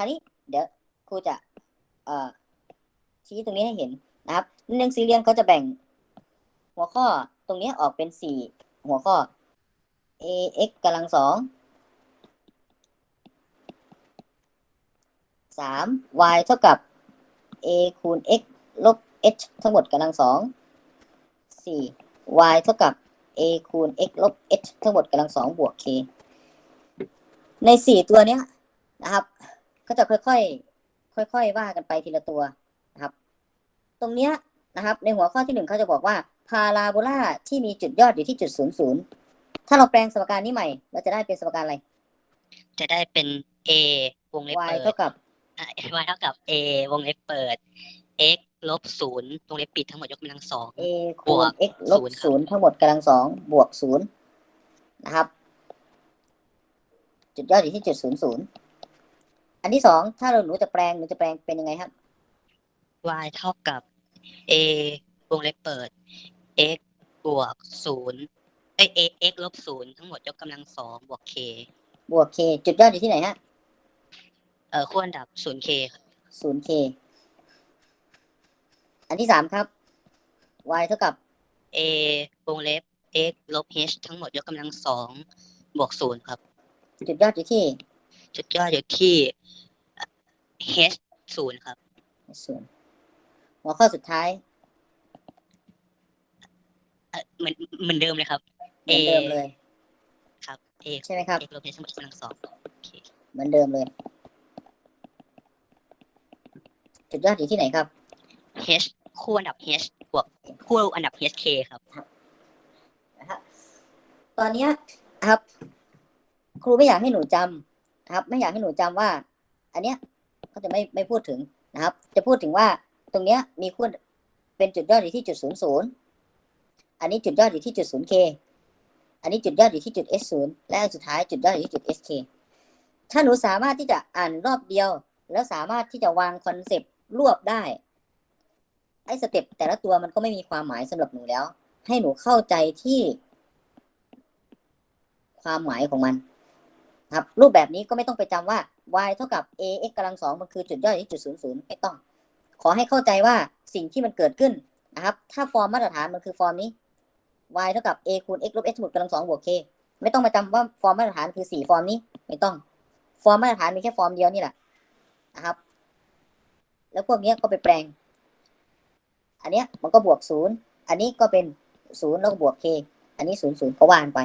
คราวนี้เดี๋ยวครูจะเอ่อชี้ตรงนี้ให้เห็นนะครับหนังสือเรียนเขาจะแบ่งหัวข้อตรงนี้ออกเป็นสี่หัวข้อ a x กำลังสองสาม y เท่ากับ a คูณ x ลบ h ทั้งหมดกำลังสองสี่ y เท่ากับ a คูณ x ลบ h ทั้งหมดกำลังสองบวก k ในสี่ตัวเนี้ย ก็จะค่อยๆ ค่อย ๆ ว่ากันไปทีละตัวนะครับ ตรงเนี้ยนะครับ ในหัวข้อที่หนึ่งเขาจะบอกว่าพาราโบลาที่มีจุดยอดอยู่ที่จุดศูนย์ศูนย์ถ้าเราแปลงสมการนี้ใหม่ เราจะได้เป็นสมการอะไร จะได้เป็น a วงเล็บ y เปิดเท่ากับอะ y เท่ากับ a วงเล็บเปิด x ลบศูนย์วงเล็บปิดทั้งหมดยกกำลังสอง a คูณ x ลบศูนย์ครับศูนย์ทั้งหมดกำลังสองบวกศูนย์นะครับ จุดยอดอยู่ที่จุดศูนย์ศูนย์ อันที่สองถ้าเราหนูจะแปลงหนูจะแปลงเป็นยังไงครับ y เท่ากับ a วงเล็บเปิด x บวกศูนย์เอ้ย a x ลบศูนย์ทั้งหมดยกกำลังสองบวก k บวก k จุดยอดอยู่ที่ไหนฮะเอ่อคู่อันดับศูนย์ k ครับศูนย์ k อันที่สามครับ y เท่ากับ a วงเล็บ x ลบ h ทั้งหมดยกกำลังสองบวกศูนย์ครับ จุดยอดอยู่ที่ จุดยอดอยู่ที่เอ่อ h ศูนย์ครับ ศูนย์หัวข้อสุดท้ายเอ่อเหมือนเหมือนเดิมเลยครับ เหมือนเดิมเลย ครับ a ใช่ไหมครับ x ลบ h ทั้งหมดยกกำลังสองโอเคเหมือนเดิมเลย จุดยอดอยู่ที่ไหนครับ h คู่อันดับ h บวกคู่อันดับ h k ครับ นะฮะตอนเนี้ยนะครับ ครูไม่อยากให้หนูจำ นะครับ ไม่อยากให้หนูจำว่า อันเนี้ยเขาจะไม่ไม่พูดถึงนะครับ จะพูดถึงว่าตรงเนี้ยมีคู่เป็นจุดยอดอยู่ที่จุดศูนย์ศูนย์อันนี้จุดยอดอยู่ที่จุดศูนย์เคอันนี้จุดยอดอยู่ที่จุด S ศูนย์และอันสุดท้ายจุดยอดอยู่ที่จุด SK ถ้าหนูสามารถที่จะอ่านรอบเดียว แล้วสามารถที่จะวางคอนเซปต์รวบได้ไอ้สเต็ปแต่ละตัวมันก็ไม่มีความหมายสำหรับหนูแล้ว ให้หนูเข้าใจที่ ความหมายของมัน ครับรูปแบบนี้ก็ไม่ต้องไปจำว่า y เท่ากับ ax กำลังสองมันคือจุดย่อยที่จุดศูนย์ศูนย์ไม่ต้อง ขอให้เข้าใจว่าสิ่งที่มันเกิดขึ้นนะครับ ถ้าฟอร์มมาตรฐานมันคือฟอร์มนี้ y เท่ากับ a คูณ x ลบ x สมุดกำลังสองบวก k ไม่ต้องมาจำว่าฟอร์มมาตรฐานคือสี่ฟอร์มนี้ ไม่ต้อง ฟอร์มมาตรฐานมีแค่ฟอร์มเดียวนี่แหละนะครับ แล้วพวกนี้ก็ไปแปลง อันเนี้ยมันก็บวกศูนย์อันนี้ก็เป็นศูนย์แล้วก็บวก k อันนี้ศูนย์ศูนย์ก็ว่านไป